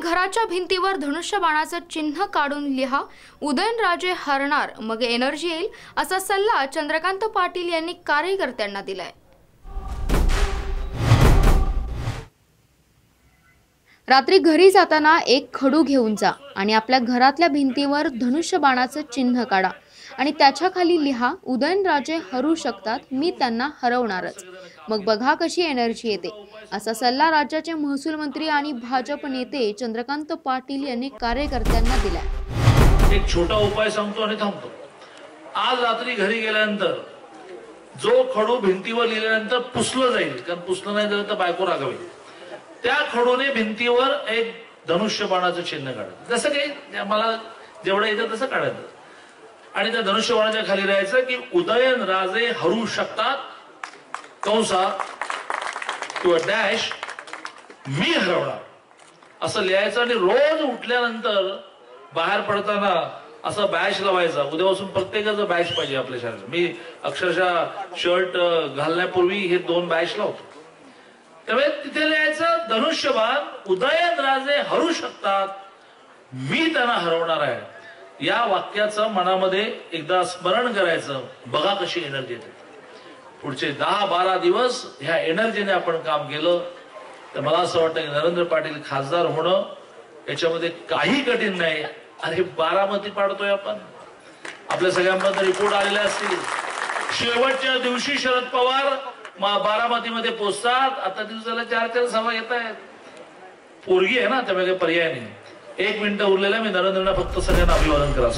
घराच्या भिंतीवर धनुष्यबाणाचं चिन्ह काढून लिहा. उदयनराजे हरणार मग एनर्जी येईल असा सल्ला चंद्रकांत पाटील यांनी कार्यकर्त्यांना दिलाय. रात्री घरी जाताना एक खडू घेऊन जा आणि आपल्या घरातल्या भिंतीवर धनुष्यबाणाचं चिन्ह काढा आणि त्याच्याखाली लिहा उदयनराजे हरू शकतात मी त्यांना हरवणारच. मग बघा कशी एनर्जी येते. असा सल्ला राज्याचे महसूल मंत्री आणि भाजप नेते चंद्रकांत पाटील यांनी कार्यकर्त्यांना दिला एक छोटा उपाय सांगतो आणि थांबतो. आज रात्री घरी गेल्यानंतर जो खडू भिंतीवर लिहिल्यानंतर पुसलं जाईल कारण पुसलं नाही झालं तर बायको रागावी त्या खडूने भिंतीवर एक धनुष्यबाणाचं चिन्ह काढायचं जसं काही मला जेवढं येतं तसं काढायचं. आणि त्या धनुष्यबाणाच्या खाली राहायचं की उदयन राजे हरू शकतात. कंसा किंवा डॅश मी हरवणार. असं लिहायचं आणि रोज उठल्यानंतर बाहेर पडताना असं बॅच लावायचा. उद्यापासून प्रत्येकाचं बॅच पाहिजे आपल्या शरीरात मी अक्षरशः शर्ट घालण्यापूर्वी हे दोन बॅच लावतो. त्यामुळे तिथे लिहायचं धनुष्यबाण उदयन राजे हरू शकतात. मी त्यांना हरवणार आहे. या वाक्याचं मनामध्ये एकदा स्मरण करायचं. बघा कशी एनर्जी येते. पुढचे दहा बारा दिवस ह्या एनर्जीने आपण काम केलं. तर मला असं वाटतं की नरेंद्र पाटील खासदार होणं याच्यामध्ये काही कठीण नाही. अरे बारामती पाडतोय आपण. आपल्या सगळ्यांबद्दल रिपोर्ट आलेले असतील. शेवटच्या दिवशी शरद पवार बारामतीमध्ये पोचतात आता दिवसाला चार चार सभा येत आहेत. पोरगी आहे ना त्यामुळे पर्याय नाही. एक मिनिट उरलेला मी नरेंद्रना फक्त सगळ्यांना अभिवादन करा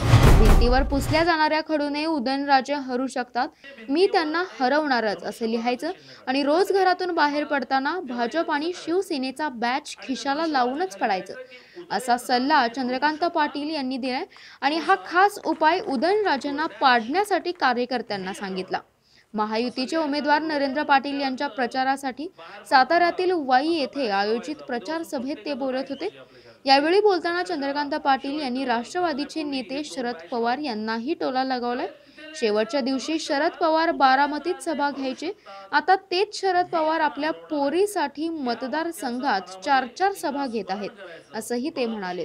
भिंतीवर पुसल्या जाणाऱ्या खडूने उदयनराजे हरू शकतात. मी त्यांना हरवणारच असं लिहायचं. आणि रोज घरातून बाहेर पडताना भाजप आणि शिवसेनेचा बॅच खिशाला लावूनच पडायचं. असा सल्ला चंद्रकांत पाटील यांनी दिलाय. आणि हा खास उपाय उदयनराजेंना पाडण्यासाठी कार्यकर्त्यांना सांगितला. महायुतीचे उमेदवार नरेंद्र पाटील यांच्या प्रचारासाठी साताऱ्यातील वाई येथे आयोजित प्रचार सभेत ते बोलत होते. यावेळी बोलताना चंद्रकांत पाटील यांनी राष्ट्रवादीचे नेते शरद पवार यांनाही टोला लगावलाय. शेवटच्या दिवशी शरद पवार बारामतीत सभा घ्यायचे. आता तेच शरद पवार आपल्या पोरीसाठी मतदारसंघात चार चार सभा घेत आहेत असंही ते म्हणाले.